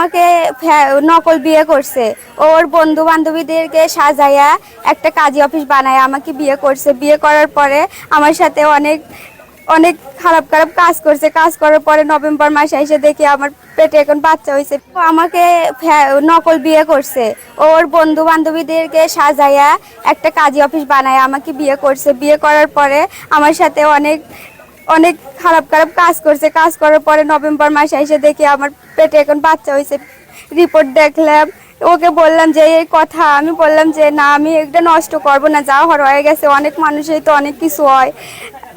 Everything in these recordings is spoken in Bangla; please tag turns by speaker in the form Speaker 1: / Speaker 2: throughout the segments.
Speaker 1: আমাকে নকল বিয়ে করছে। ওর বন্ধু বান্ধবীদেরকে সাজাইয়া একটা কাজী অফিস বানায় আমাকে বিয়ে করছে। বিয়ে করার পরে আমার সাথে অনেক অনেক খারাপ খারাপ কাজ করছে। কাজ করার পরে নভেম্বর মাসে এসে দেখি আমার পেটে এখন বাচ্চা হয়েছে আমাকে নকল বিয়ে করছে। ওর বন্ধু বান্ধবীদেরকে সাজাইয়া একটা কাজী অফিস বানায় আমাকে বিয়ে করছে। বিয়ে করার পরে আমার সাথে অনেক অনেক খারাপ খারাপ কাজ করছে। কাজ করার পরে নভেম্বর মাসে এসে দেখি আমার পেটে এখন বাচ্চা হয়েছে। রিপোর্ট দেখলাম। ওকে বললাম যে, এই কথা। আমি বললাম যে, না, আমি এটা নষ্ট করব না। যা হওয়ার হয়ে গেছে। অনেক মানুষের তো অনেক কিছু হয়।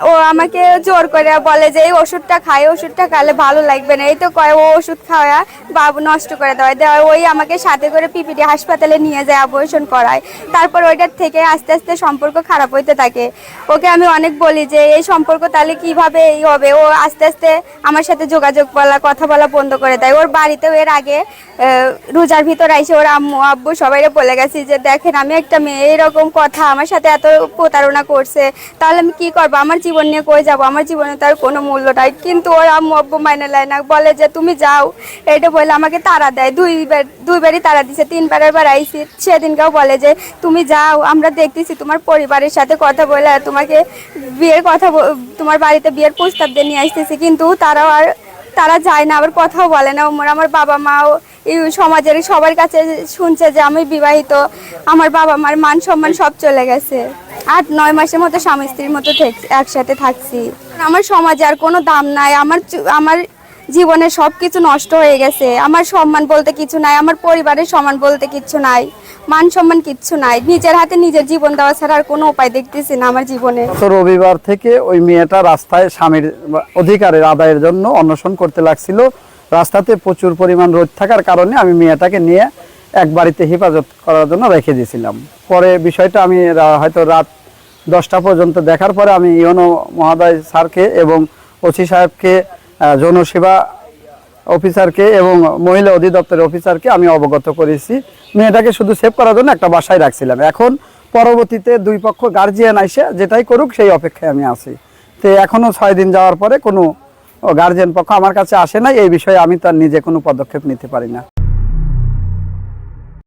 Speaker 1: ও আমাকে জোর করে বলে যে, এই ওষুধটা খাই ওষুধটা খালে ভালো লাগবে না। এই তো কয়, ও ওষুধ খাওয়া বাবু নষ্ট করে দেওয়া দেওয়া ওই আমাকে সাথে করে পিপিডি হাসপাতালে নিয়ে যায়, অপারেশন করায়। তারপর ওইটার থেকে আস্তে আস্তে সম্পর্ক খারাপ হইতে থাকে। ওকে আমি অনেক বলি যে, এই সম্পর্ক তাহলে কীভাবে এই হবে? ও আস্তে আস্তে আমার সাথে যোগাযোগ বলা, কথা বলা বন্ধ করে দেয়। ওর বাড়িতেও এর আগে রোজার ভিতর আইসে ওর আম্মু, আব্বু সবাই বলে গেছি যে, দেখেন, আমি একটা মেয়ে এরকম কথা আমার সাথে এত প্রতারণা করছে, তাহলে আমি কি করব? আমার জীবন নিয়ে কই যাব? আমার জীবনে তার কোনো মূল্য নাই। কিন্তু ওর আব্বু মাইনে নেয় না। বলে যে, তুমি যাও। এটা বলে আমাকে তারা দেয়। দুইবার দুইবারই তাড়া দিছে। তিনবারের বার আইসি সেদিনকেও বলে যে, তুমি যাও। আমরা দেখতেছি তোমার পরিবারের সাথে কথা বলে তোমাকে বিয়ের কথা তোমার বাড়িতে বিয়ের প্রস্তাব দিয়ে নিয়ে আসতেছি। কিন্তু তারাও আর তারা যায় না। আবার কথাও বলে না। ওমর আমার বাবা মাও এই সমাজের সবার কাছে শুনছে যে, আমি বিবাহিত। আমার বাবা মার মান সম্মান সব চলে গেছে। আট, নয় মাসের মতো স্বামী স্ত্রীর মতো একসাথে থাকছি। আমার সমাজে আর কোনো দাম নাই। আমার আমার জীবনে সব কিছু নষ্ট হয়ে গেছে। আমার সম্মান বলতে কিছু নাই। আমার পরিবারের সম্মান বলতে কিছু নাই। মান সম্মান কিচ্ছু নাই। নিজের হাতে নিজের জীবন দেওয়া ছাড়া আর কোনো উপায় দেখতেছি না আমার জীবনে।
Speaker 2: রবিবার থেকে ওই মেয়েটা রাস্তায় স্বামীর অধিকারের আদায়ের জন্য অন্বেষণ করতে লাগছিল। রাস্তাতে প্রচুর পরিমাণ রোদ থাকার কারণে আমি মেয়েটাকে নিয়ে এক বাড়িতে হেফাজত করার জন্য রেখে দিয়েছিলাম। পরে বিষয়টা আমি হয়তো রাত দশটা পর্যন্ত দেখার পরে আমি ইউনো মহোদয় স্যারকে এবং ওসি সাহেবকে জনসেবা অফিসারকে এবং মহিলা অধিদপ্তরের অফিসারকে আমি অবগত করেছি। মেয়েটাকে শুধু সেভ করার জন্য একটা বাসায় রাখছিলাম। এখন পরবর্তীতে দুই পক্ষ গার্জিয়ান আইসে, যেটাই করুক সেই অপেক্ষায় আমি আছি। তো এখনও ছয় দিন যাওয়ার পরে কোনো গার্জিয়ান পক্ষ আমার কাছে আসে না এই বিষয়ে আমি তার নিজে কোনো পদক্ষেপ নিতে পারি না।